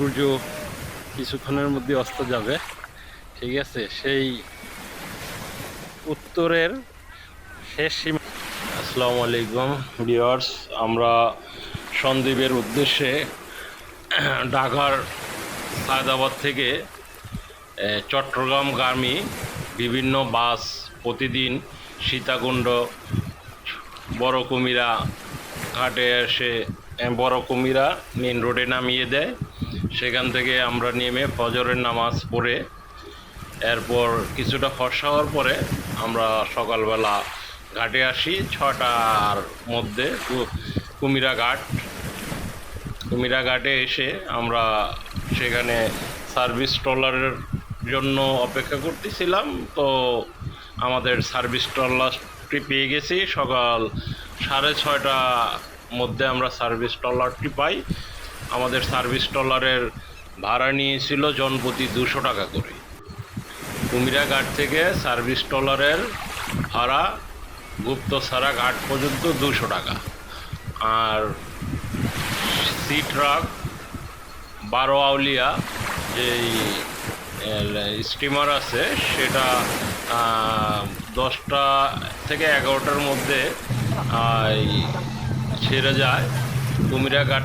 সূর্য কিছুক্ষণের মধ্যে অস্ত যাবে। ঠিক আছে? সেই উত্তরের শেষ সীমা আসসালামু আলাইকুম, ভিউয়ার্স। আমরা সন্দ্বীপের উদ্দেশ্যে ঢাকার সায়দাবাদ থেকে চট্টগ্রামগামী বিভিন্ন বাস প্রতিদিন সীতাকুণ্ড বড় কুমিরা ঘাটে এসে বড় কুমিরা মেন রোডে নামিয়ে দেয়। সেখান থেকে আমরা নেমে ফজরের নামাজ পড়ে, এরপর কিছুটা ফর্সা হওয়ার পরে আমরা সকালবেলা ঘাটে আসি, ছটার মধ্যে কুমিরা ঘাট। কুমিরা ঘাটে এসে আমরা সেখানে সার্ভিস ট্রলারের জন্য অপেক্ষা করতেছিলাম। তো আমাদের সার্ভিস ট্রলারটি পেয়ে গেছি। সকাল সাড়ে ছয়টা মধ্যে আমরা সার্ভিস ট্রলারটি পাই। আমাদের সার্ভিস ট্রলারের ভাড়া নিয়েছিল জনপ্রতি দুশো টাকা করে। কুমিরা ঘাট থেকে সার্ভিস ট্রলারের ভাড়া গুপ্তসারা ঘাট পর্যন্ত দুশো টাকা। আর সি ট্রাক বারো আউলিয়া যেই স্টিমার আছে, সেটা দশটা থেকে এগারোটার মধ্যে ছেড়ে যায়। কুমিরা ঘাট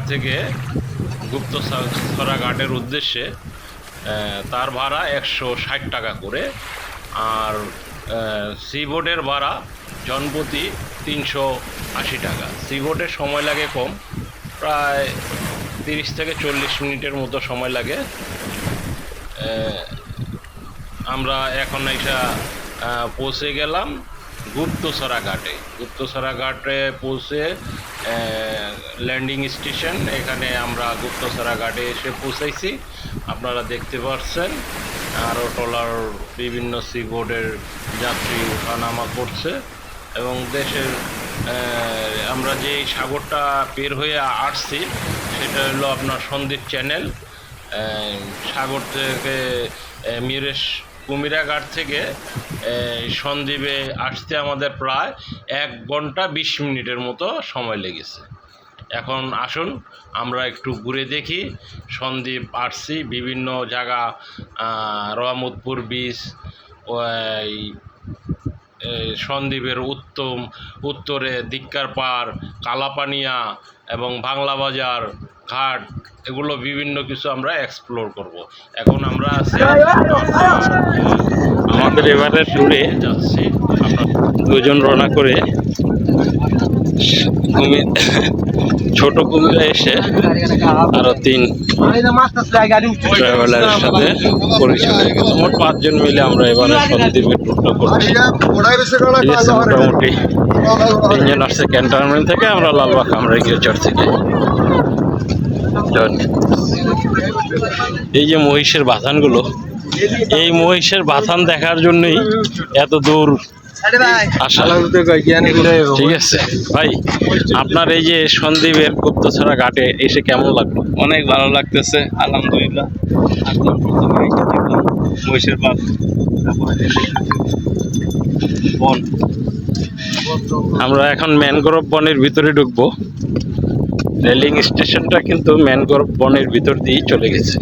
থেকে গুপ্তসরা ঘাটের উদ্দেশ্যে তার ভাড়া একশো ষাট টাকা করে, আর সি বোর্ডের ভাড়া জনপ্রতি তিনশো আশি টাকা। সি সময় লাগে কম, প্রায় তিরিশ থেকে চল্লিশ মিনিটের মতো সময় লাগে। আমরা এখন এটা পৌঁছে গেলাম। গুপ্তসরা ঘাটে। গুপ্তসরা ঘাটে পৌঁছে ল্যান্ডিং স্টেশন এখানে আমরা গুপ্তসরা ঘাটে এসে পৌঁছাইছি। আপনারা দেখতে পাচ্ছেন আরও ট্রলার বিভিন্ন সি বোর্ডের যাত্রী ওঠানামা করছে এবং দেশের আমরা যে সাগরটা পের হয়ে আসছি, সেটা হলো আপনার সন্দীপ চ্যানেল সাগর থেকে মিরেশ কুমিরাঘাট থেকে সন্দ্বীপে আসতে আমাদের প্রায় এক ঘণ্টা বিশ মিনিটের মতো সময় লেগেছে। এখন আসুন, আমরা একটু ঘুরে দেখি। সন্দ্বীপ আসছি বিভিন্ন জায়গা রহমতপুর বিচ ওই সন্দ্বীপের উত্তম, উত্তরে দিক্কার পাড় কালাপানিয়া এবং বাংলা বাজার। ঘাট এগুলো বিভিন্ন কিছু আমরা এক্সপ্লোর করব। এখন আমরা আছি আমাদের এবারে ট্যুরে যাচ্ছি। আমরা দুজন রওনা করে কুমির ছোট কুমিরা এসে আরও তিন ট্রাভেলারের সাথে পরিচয় হয়ে গেছে মোট পাঁচজন মিলে আমরা এবারে সন্দ্বীপের ট্যুরটা করছি। মোটামুটি তিনজন আসছে ক্যান্টনমেন্ট থেকে আমরা লালবাগ আমরা গিয়েচর থেকে। এই যে মহিষের বাথানগুলো এই মহিষের বাথান দেখার জন্যই এত দূর আসা। ঠিক আছে। ভাই আপনার এই যে সন্দ্বীপের গুপ্তছড়া ঘাটে এসে কেমন লাগল? অনেক ভালো লাগতেছে আলহামদুলিল্লাহ। মহিষের বাপ আমরা এখন ম্যানগ্রোভ বনের ভিতরে ঢুকবো। রেলিং স্টেশনটা কিন্তু ম্যানগ্রোভ বনের ভিতর দিয়েই চলে গেছে।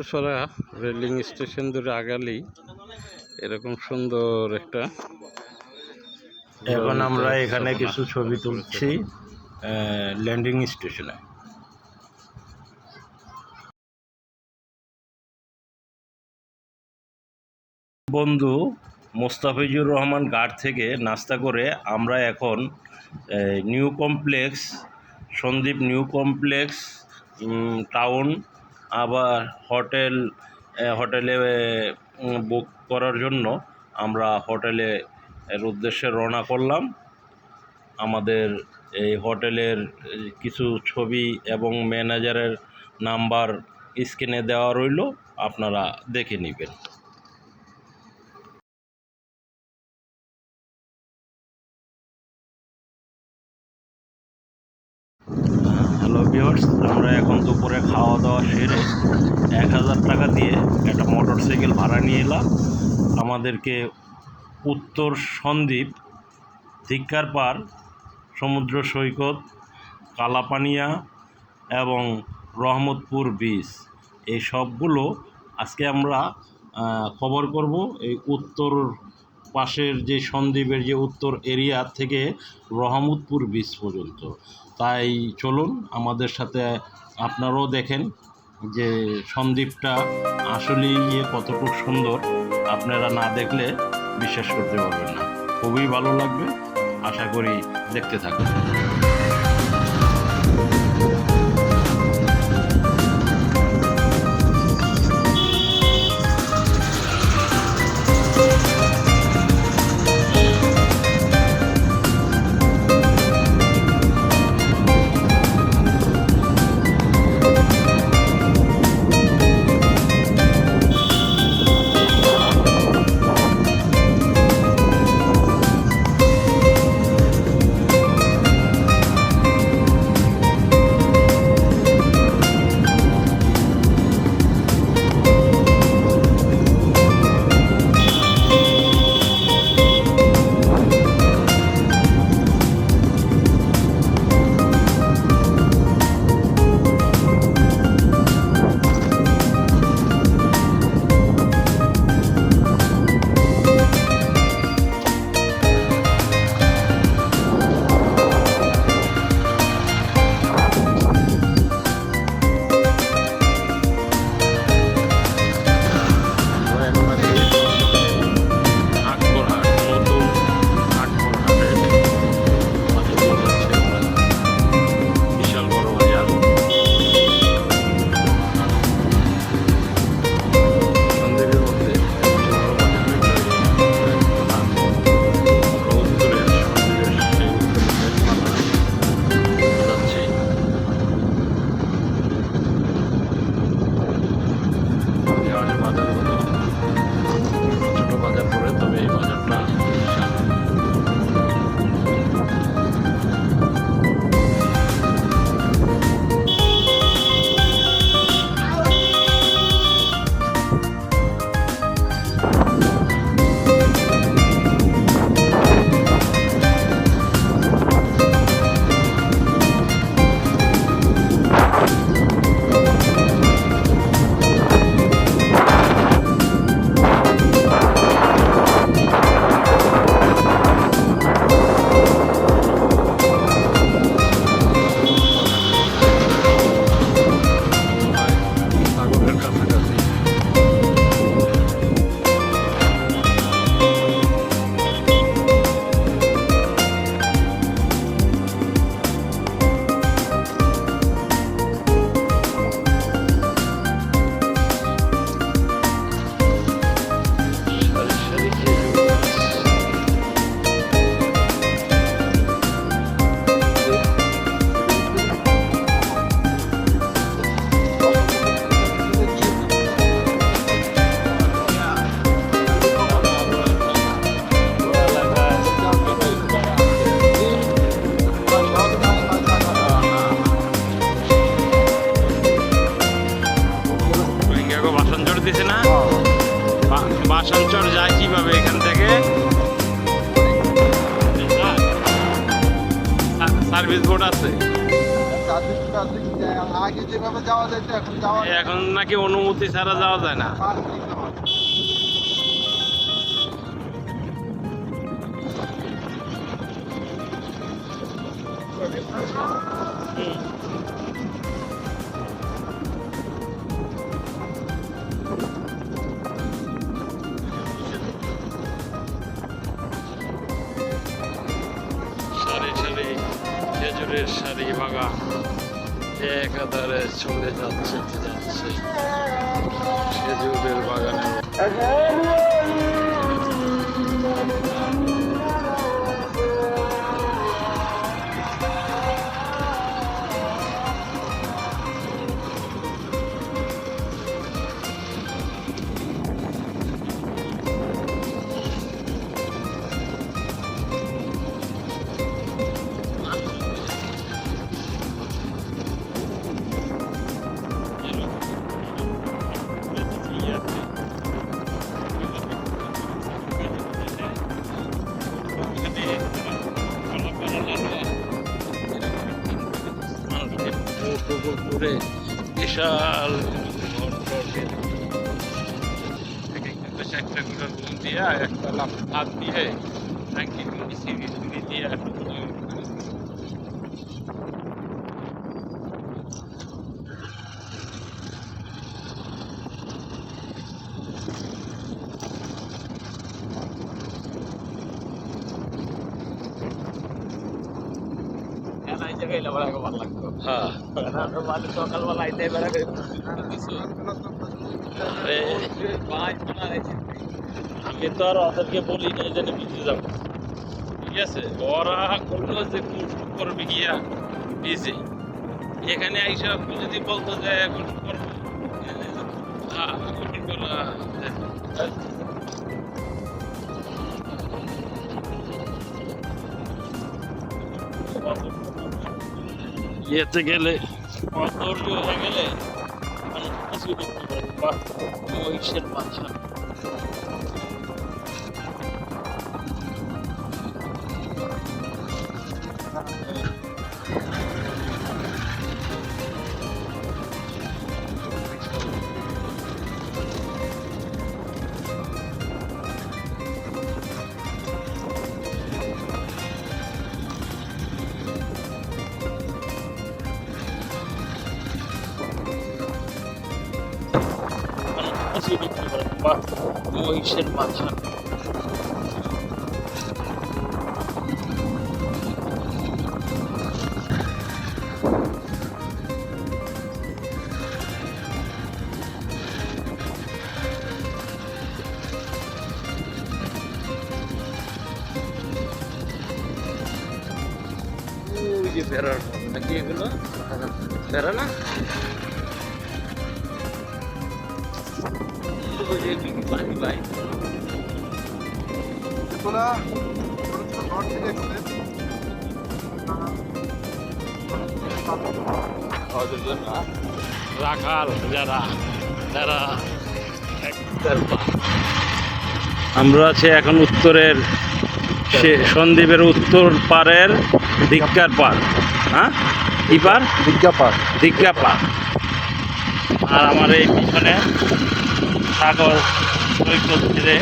গুপ্তসরা রেলিং স্টেশন ধরে আগালেই এরকম সুন্দর একটা এখন আমরা এখানে কিছু ছবি তুলছি ল্যান্ডিং স্টেশনে বন্ধু মোস্তাফিজুর রহমান গার্ড থেকে নাস্তা করে আমরা এখন new complex Sandwip new complex town আবার হোটেল হোটেলে বুক করার জন্য আমরা হোটেলে এর উদ্দেশ্যে রওনা করলাম। আমাদের এই হোটেলের কিছু ছবি এবং ম্যানেজারের নাম্বার স্ক্রিনে দেওয়া রইল। আপনারা দেখে নেবেন। আমরা এখন দুপুরে খাওয়া দাওয়া সেরে এক হাজার টাকা দিয়ে একটা মোটর সাইকেল ভাড়া নিয়ে এলাম। আমাদেরকে উত্তর সন্দ্বীপ, ধিক্কার পার সমুদ্র সৈকত, কালাপানিয়া এবং রহমতপুর বিচ এই সবগুলো আজকে আমরা কভার করব এই উত্তর পাশের যে সন্দ্বীপের যে উত্তর এরিয়া থেকে রহমতপুর বিচ পর্যন্ত। তাই চলুন, আমাদের সাথে আপনারাও দেখেন যে সন্দ্বীপটা আসলেই যে কতটুকু সুন্দর। আপনারা না দেখলে বিশ্বাস করতে পারবেন না। খুবই ভালো লাগবে। আশা করি দেখতে থাকুন। বাসনচর না? বাসনচর যায় কীভাবে এখান থেকে? সার্ভিস বোর্ড আছে। এখন নাকি অনুমতি ছাড়া যাওয়া যায় না। পাস নিতে সারি বাগান একাধারে চলে যাচ্ছে যাচ্ছে খেজুরের বাগানে। আমি তো আর ওদেরকে বলি না যে বিজে যাব ঠিক আছে ওরা করল যে কোন করবে গিয়া বিজে এখানে আইসা যদি বলতো যে এখন করব ইয়েতে গেলে অধৈর্য হয়ে গেলে অনেক কিছু দেখতে পারে বাহ মহিষের বাচ্চা দেখতে পারে বাহ মহিষের রাখাল যারা যারা আমরা আছি এখন উত্তরের সে সন্দ্বীপের উত্তর পারের দিক্কার পার হ্যাঁ? কি পার বিজ্ঞাপন দিক্কা পার আর আমার এই পিছনে সাগর সৈকত ছেড়ে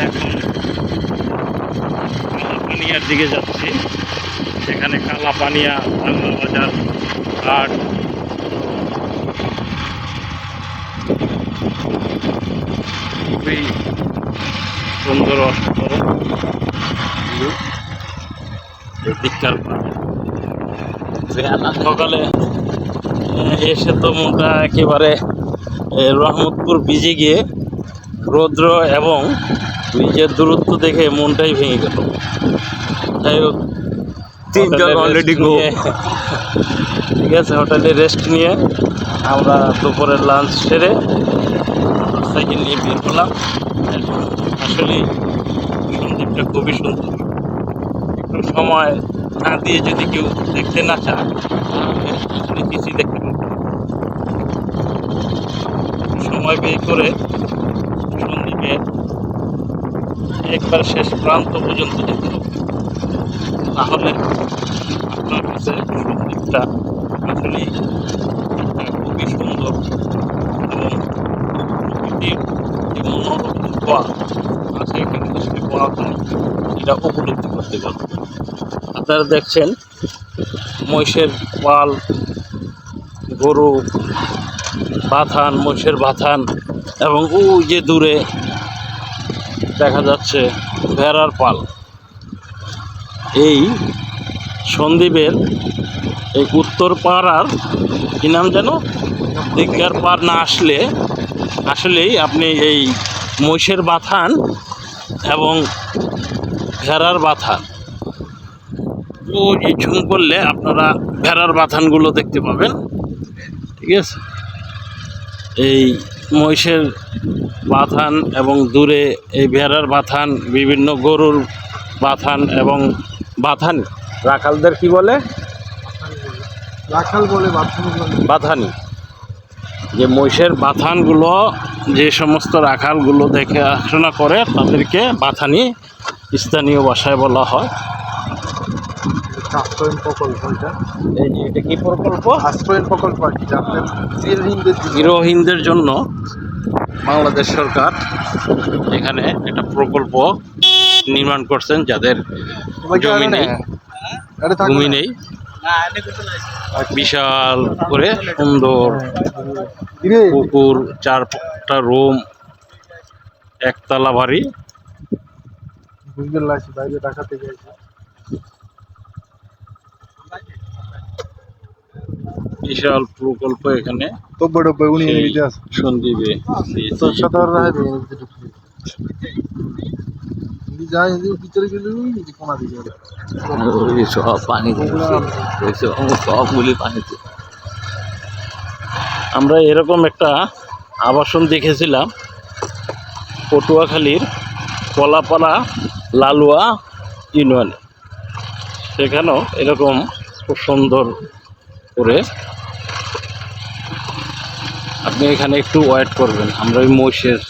এখন কালাপানিয়ার দিকে যাচ্ছি। সেখানে কালাপানিয়া বাংলা বাজার ঘাট খুবই সুন্দর অস্ত্র সকালে এসে তো মোটা একেবারে রহমতপুর বিজে গিয়ে রৌদ্র এবং বীজের দূরত্ব দেখে মনটাই ভেঙে গেল। যাই হোক তিনজন go. নিয়ে- ঠিক আছে হোটেলে রেস্ট নিয়ে আমরা দুপুরের লাঞ্চ সেরে সাইকেল নিয়ে বের হলাম আসলে সন্দীপটা খুবই সুন্দর একটু সময় না দিয়ে যদি কেউ দেখতে না চায় তাহলে আসলে কিছুই দেখতে পাবে। সময় বের করে সন্দীপের একবার শেষ প্রান্ত পর্যন্ত যেতে হবে তাহলে আপনার কাছে সন্দীপটা আসলে খুবই সুন্দর এবং প্রকৃতির যে মনোরম ছোঁয়া আছে আসলে পাওয়া যায় এটা উপলব্ধি করতে পারবেন আপনারা দেখছেন মহিষের পাল, গরু, বাথান, মহিষের বাথান এবং ওই যে দূরে দেখা যাচ্ছে ভেড়ার পাল। এই সন্দ্বীপের এই উত্তর পাড়ার কি নাম যেন? দিকগার পার না আসলে, আসলেই আপনি এই মহিষের বাথান এবং ভেড়ার বাথান। ও ঝুম করলে আপনারা ভেড়ার বাথানগুলো দেখতে পাবেন। ঠিক আছে? এই মহিষের বাথান এবং দূরে এই ভেড়ার বাথান, বিভিন্ন গরুর বাথান এবং বাথান রাখালদের কি বলে? রাখাল বলে বাথানি যে মহিষের বাথানগুলো যে সমস্ত রাখালগুলো দেখাশোনা করে তাদেরকে বাথানি স্থানীয় ভাষায় বলা হয়। প্রকল্প এটা। এই যে এটা কি প্রকল্প? প্রকল্প আর কি যাতে গৃহহীনদের গৃহহীনদের জন্য বাংলাদেশ সরকার এখানে একটা প্রকল্প নির্মাণ করছেন যাদের জমি নেই। ভূমি নেই। বিশাল করে সুন্দর কিরে, পুকুর চারটা রুম একতলা বাড়ি। বাইরে ঢাকা থেকে বিশাল প্রকল্প এখানে। সন্দীপে যায় এদিকে ভিতরে গেলে কোনা দিকে ওই সব সবগুলি পানিতে আমরা এরকম একটা আবাসন দেখেছিলাম পটুয়াখালীর কলাপাড়া লালুয়া ইউনিয়নে। সেখানেও এরকম খুব সুন্দর করে আপনি এখানে একটু ওয়েট করবেন। আমরা ওই মহিষের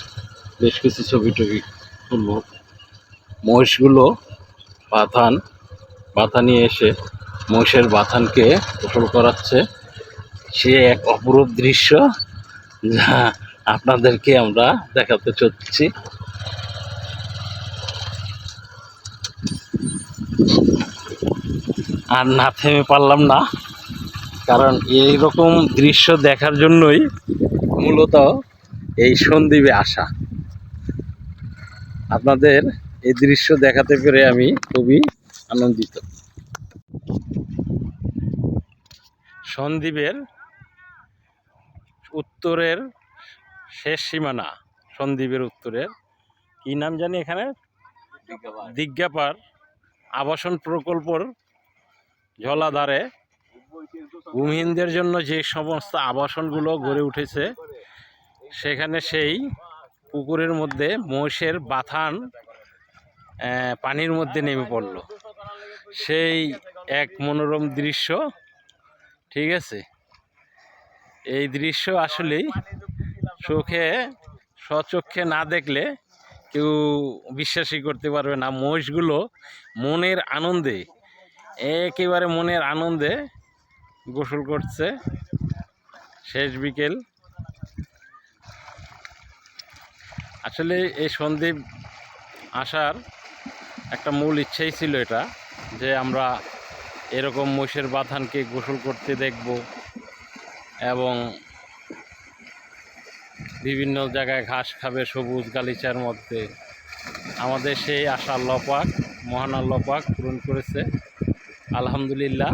বেশ কিছু ছবি টবি তুলব। মহিষগুলো বাথান বাথা নিয়ে এসে মহিষের বাথানকে গোসল করাচ্ছে। সে এক অপরূপ দৃশ্য যা আপনাদেরকে আমরা দেখাতে চাচ্ছি আর না থেমে পারলাম না, কারণ এই রকম দৃশ্য দেখার জন্যই মূলত এই সন্দ্বীপে আসা। আপনাদের এই দৃশ্য দেখাতে পেরে আমি খুবই আনন্দিত। সন্দ্বীপের উত্তরের শেষ সীমানা, সন্দ্বীপের উত্তরের কি নাম জানি এখানে? দিজ্ঞাপার আবাসন প্রকল্পর জলাধারে ভূমিহীনদের জন্য যে সমস্ত আবাসনগুলো গড়ে উঠেছে, সেখানে সেই পুকুরের মধ্যে মোষের বাথান পানির মধ্যে নেমে পড়ল। সেই এক মনোরম দৃশ্য, ঠিক আছে? এই দৃশ্য আসলেই চোখে, স্বচক্ষে না দেখলে কেউ বিশ্বাসই করতে পারবে না। মহিষগুলো মনের আনন্দে, একেবারে মনের আনন্দে গোসল করছে। শেষ বিকেল। আসলে এই সন্দীপ আসার একটা মূল ইচ্ছাই ছিল এটা, যে আমরা এরকম মহিষের বাথানকে গোসল করতে দেখব এবং বিভিন্ন জায়গায় ঘাস খাবে সবুজ গালিচার মধ্যে। আমাদের সেই আশা লপাক পাক, মহান আল্লাহ পূরণ করেছে। আলহামদুলিল্লাহ,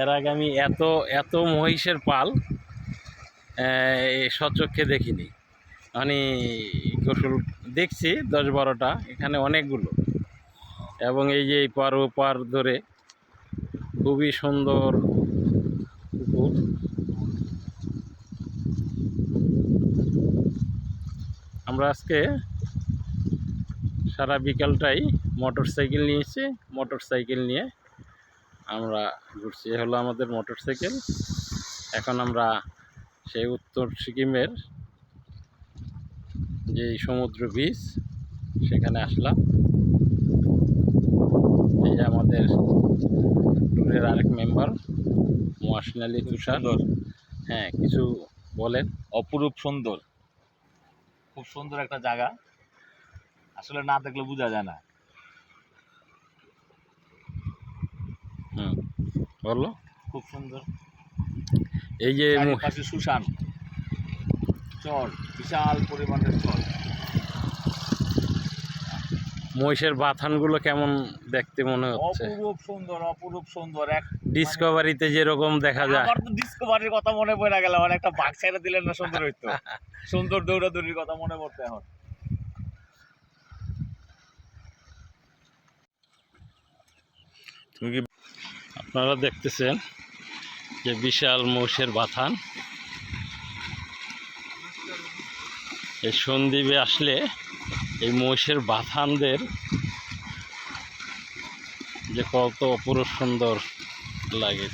এর আগে আমি এত এত মহিষের পাল সচক্ষে দেখিনি। মানে গোসল দেখছি, দশ বারোটা, এখানে অনেকগুলো। এবং এই যে পার ও পার ধরে খুবই সুন্দর পুকুর। আমরা আজকে সারা বিকালটাই মোটর সাইকেল নিয়েছি মোটর সাইকেল নিয়ে আমরা ঘুরছি। হলো আমাদের মোটর সাইকেল এখন আমরা সেই উত্তর সিকিমের যে সমুদ্র বীচ সেখানে আসলাম। এই যে আমাদের ট্যুরের আরেক মেম্বার মহাসিন আলী তুষার। হ্যাঁ কিছু বলেন। অপরূপ সুন্দর। খুব সুন্দর একটা জায়গা। আসলে না দেখলে বোঝা যায় না। হুম বলো। খুব সুন্দর। এই যে সুশান। চর বিশাল পরিমাণের চর মহিষের বাথানগুলো কেমন দেখতে মনে হচ্ছে? অপরূপ সুন্দর অপরূপ সুন্দর। এক ডিসকভারিতে যেরকম দেখা যায়। আমার তো ডিসকভারির কথা মনে পড়ে গেল আমার একটা বাঘ ছেড়ে দিলেন না সুন্দর হইতো। সুন্দর দৌড়াদৌড়ির কথা মনে পড়তে এখন। তুমি কি আপনারা দেখতেছেন যে বিশাল মহিষের বাথান। এই সন্দ্বীপে আসলে এই মহিষের বাথানদের যে কত অপরূপ সুন্দর লাগে।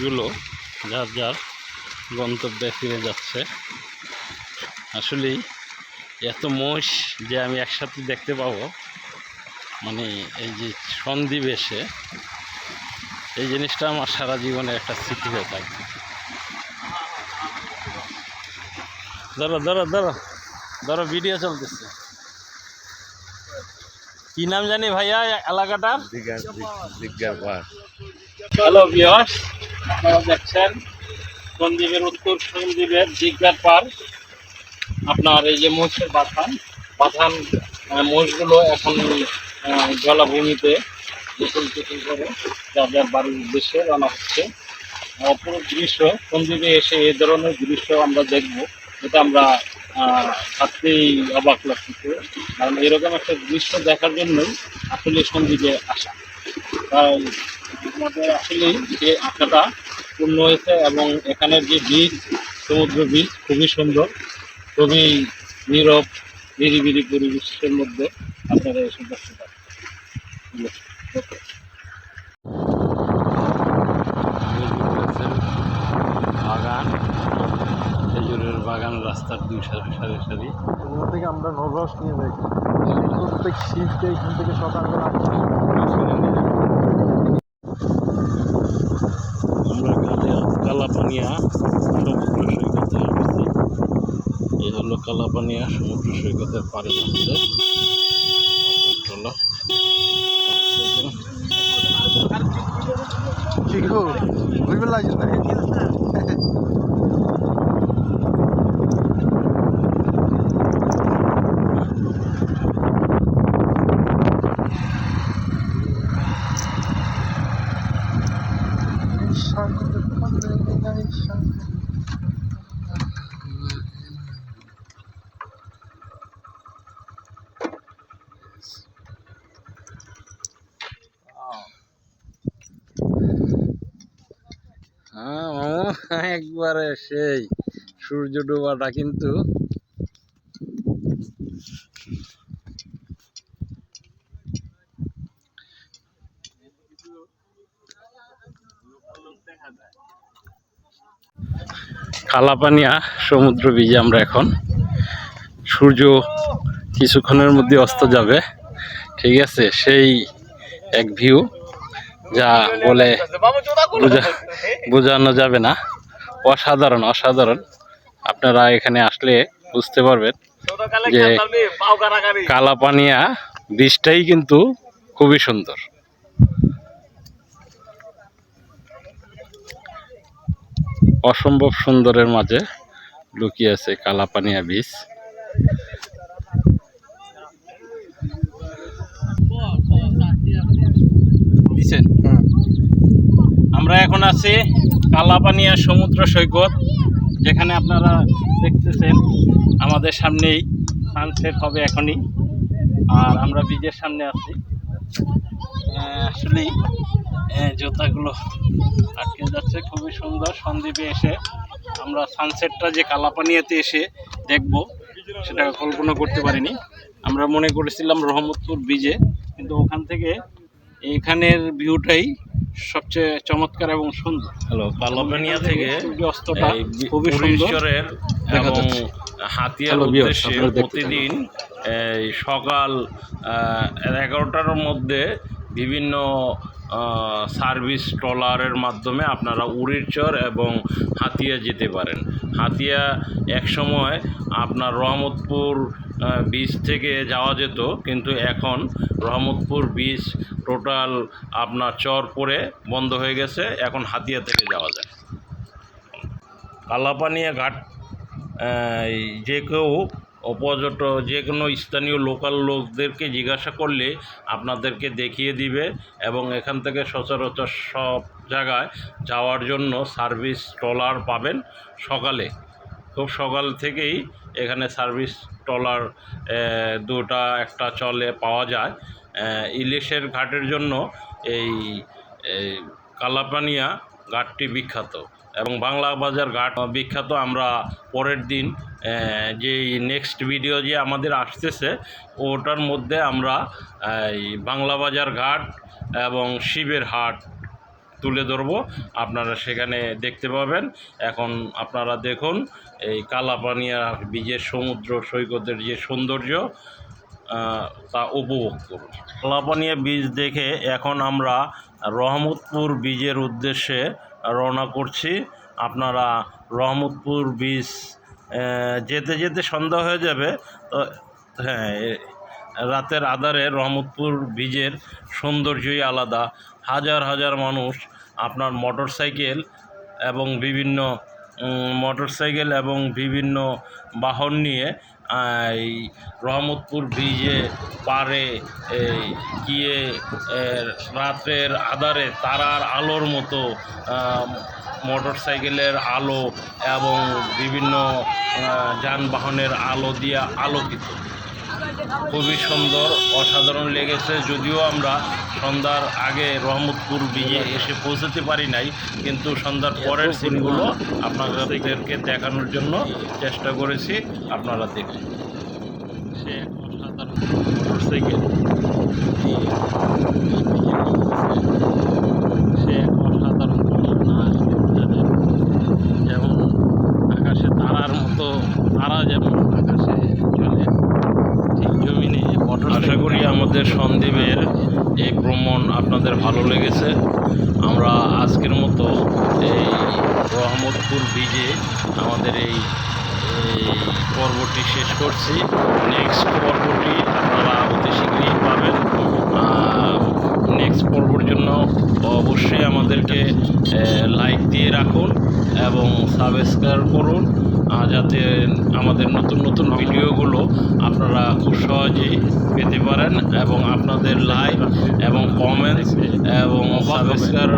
মহিষগুলো যার যার গন্তব্যে ফিরে যাচ্ছে। আসলেই এত মহিষ যে আমি একসাথে দেখতে পাবো মানে এই যে এসে এই জিনিসটা আমার সারা জীবনে একটা স্মৃতি হয়ে থাকবে ধরো ধরো ধরো ধরো ভিডিও চলতেছে। কি নাম জানি ভাইয়া এলাকাটার? হ্যালো বিয়স আপনারা দেখছেন সন্দ্বীপের উত্তর সন্দ্বীপের জিগদার পার্ক আপনার এই যে মহিষের বাথান বাথান আহ, মহিষগুলো এখন জলাভূমিতে গোসল টোসল করে যার যার বাড়ির উদ্দেশ্যে রানা হচ্ছে। অপরূপ দৃশ্য সন্দ্বীপে এসে এ ধরনের দৃশ্য আমরা দেখব এটা আমরা ভাবতেই অবাক লাগতেছে কারণ এরকম একটা দৃশ্য দেখার জন্যই আসলে সন্দ্বীপে আসা। আমাদের আসলেই যে আশাটা পূর্ণ হয়েছে এবং এখানের যে বীজ সমুদ্র বীজ খুবই সুন্দর খুবই নীরব নিরিবিলি পরিবেশের মধ্যে আপনারা এসে দেখতে পারেন। বাগান খেজুরের বাগান রাস্তার দুই সারি সারি সারি। ওখান থেকে আমরা নররস নিয়ে যাই। প্রত্যেক শীতকে এখান থেকে সকালে আসছি আমরা কালিয়া কালাপানিয়া সমুদ্র সৈকতে অবস্থিত। এই হলো কালাপানিয়া সমুদ্র সৈকতের পাড়ে যাচ্ছে চলো একবারে সেই সূর্য ডোবাটা কিন্তু কালাপানিয়া সমুদ্র বীজে আমরা এখন। সূর্য কিছুক্ষণের মধ্যে অস্ত যাবে। ঠিক আছে, সেই এক ভিউ যা বলে বোঝা- বোঝানো যাবে না। অসাধারণ অসাধারণ। আপনারা এখানে আসলে বুঝতে পারবেন যে কালাপানিয়া বীজটাই কিন্তু খুবই সুন্দর। অসম্ভব সুন্দরের মাঝে লুকিয়ে আছে কালাপানিয়া বীজ। দিছেন আমরা এখন আছি কালাপানিয়া সমুদ্র সৈকত, যেখানে আপনারা দেখতেছেন আমাদের সামনেই সানসেট হবে এখনই, আর আমরা বীজের সামনে আছি। আসলেই জুতাগুলো আটকে যাচ্ছে, খুবই সুন্দর, সন্দ্বীপে এসে আমরা সানসেটটা যে কালাপানিয়াতে এসে দেখব, সেটা কল্পনা করতে পারিনি। আমরা মনে করেছিলাম রহমতপুর ব্রিজে, কিন্তু ওখান থেকে এখানের ভিউটাই সবচেয়ে চমৎকার এবং সুন্দর। হ্যালো কালাপানিয়া থেকে সূর্যাস্তটা খুবই সুন্দর। এবং হাতিয়ার উদ্দেশ্যে প্রতিদিন এই সকাল এগারোটার মধ্যে বিভিন্ন সার্ভিস ট্রলারের মাধ্যমে আপনারা উড়িরচর এবং হাতিয়া যেতে পারেন। হাতিয়া এক সময় আপনার রহমতপুর বিচ থেকে যাওয়া যেত, কিন্তু এখন রহমতপুর বিচ টোটাল আপনার চর পরে বন্ধ হয়ে গেছে, এখন হাতিয়া থেকে যাওয়া যায়। কালাপানিয়া ঘাট যে কেউ পর্যটক যে কোনো স্থানীয় লোকাল লোকদেরকে জিজ্ঞাসা করলে আপনাদেরকে দেখিয়ে দিবে এবং এখান থেকে সচরাচর সব জায়গায় যাওয়ার জন্য সার্ভিস ট্রলার পাবেন সকালে। খুব সকাল থেকেই এখানে সার্ভিস ট্রলার দুটা, একটা চলে পাওয়া যায়। ইলিশের ঘাটের জন্য এই কালাপানিয়া ঘাটটি বিখ্যাত। এবং বাংলা বাজার ঘাট বিখ্যাত আমরা পরের দিন যে নেক্সট ভিডিও যে আমাদের আসতেছে, ওটার মধ্যে আমরা বাংলা বাজার ঘাট এবং শিবের হাট তুলে ধরবো। আপনারা সেখানে দেখতে পাবেন। এখন আপনারা দেখুন, এই কালাপানিয়া বীজের সমুদ্র সৈকতের যে সৌন্দর্য তা উপভোগ করুন। কালাপানিয়া বীজ দেখে এখন আমরা রহমতপুর বীজের উদ্দেশ্যে রওনা করছি। আপনারা রহমতপুর বীজ যেতে যেতে সন্ধ্যা হয়ে যাবে, তো হ্যাঁ রাতের আধারে রহমতপুর বীজের সৌন্দর্যই আলাদা। হাজার হাজার মানুষ আপনার মোটর সাইকেল এবং বিভিন্ন মোটর সাইকেল এবং বিভিন্ন বাহন নিয়ে এই রহমতপুর ব্রিজে পারে গিয়ে রাতের আধারে তারার আলোর মতো মোটর সাইকেলের আলো এবং বিভিন্ন যানবাহনের আলো দিয়ে আলোকিত। খুবই সুন্দর, অসাধারণ লেগেছে। যদিও আমরা সন্ধ্যার আগে রহমতপুর বিয়ে এসে পৌঁছতে পারি নাই, কিন্তু সন্ধ্যার পরের সিনগুলো আপনাদেরকে দেখানোর জন্য চেষ্টা করেছি, আপনারা দেখুন। সে অসাধারণ মোটরসাইকেল সে এক অসাধারণ দৃশ্য না জানেন যেমন আকাশে তারার মতো তারা যেমন আকাশে চলে ঠিক জমিনে আশা করি আমাদের সন্দীপের এই ভ্রমণ আপনাদের ভালো লেগেছে। আমরা আজকের মতো এই রহমতপুর বীজে আমাদের এই পর্বটি শেষ করছি। নেক্সট পর্বটি আপনারা অতি শীঘ্রই পাবেন। নেক্সট পর্বর জন্য অবশ্যই আমাদেরকে লাইক দিয়ে রাখুন এবং সাবস্ক্রাইব করুন। যাতে আমাদের নতুন নতুন ভিডিওগুলো আপনারা খুব সহজেই পেতে পারেন এবং আপনাদের লাইক এবং কমেন্টস এবং সাবস্ক্রাইব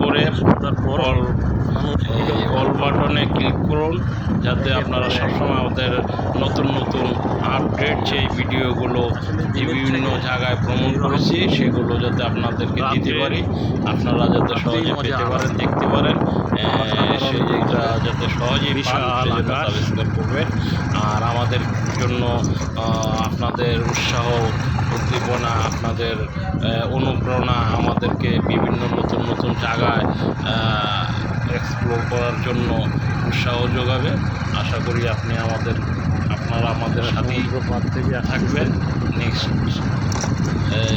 করে অল বাটনে ক্লিক করুন, যাতে আপনারা সবসময় আমাদের নতুন নতুন আপডেট যে ভিডিওগুলো যে বিভিন্ন জায়গায় ভ্রমণ করেছি, সেগুলো যাতে আপনাদেরকে দিতে পারি। আপনারা যাতে সহজে পেতে পারেন, দেখতে পারেন। সেইটা যাতে সহজেই সাবস্ক্রাইব করবেন আর আমাদের জন্য আপনাদের উৎসাহ উদ্দীপনা আপনাদের অনুপ্রেরণা আমাদেরকে বিভিন্ন নতুন নতুন জায়গায় এক্সপ্লোর করার জন্য উৎসাহ যোগাবে। আশা করি আপনি আমাদের আপনারা আমাদের সাথেই থাকবেন নেক্সট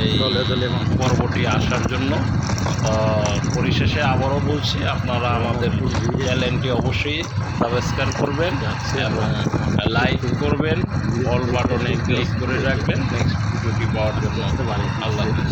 এই দলে দলে মানুষ। পর্বটি আসার জন্য। পরিশেষে আবারও বলছি আপনারা আমাদের চ্যানেলটি অবশ্যই সাবস্ক্রাইব করবেন এবং লাইক করবেন। অল বাটনে ক্লিক করে রাখবেন। নেক্সট ভিডিওটি পাওয়ার জন্য আল্লাহ হাফিজ।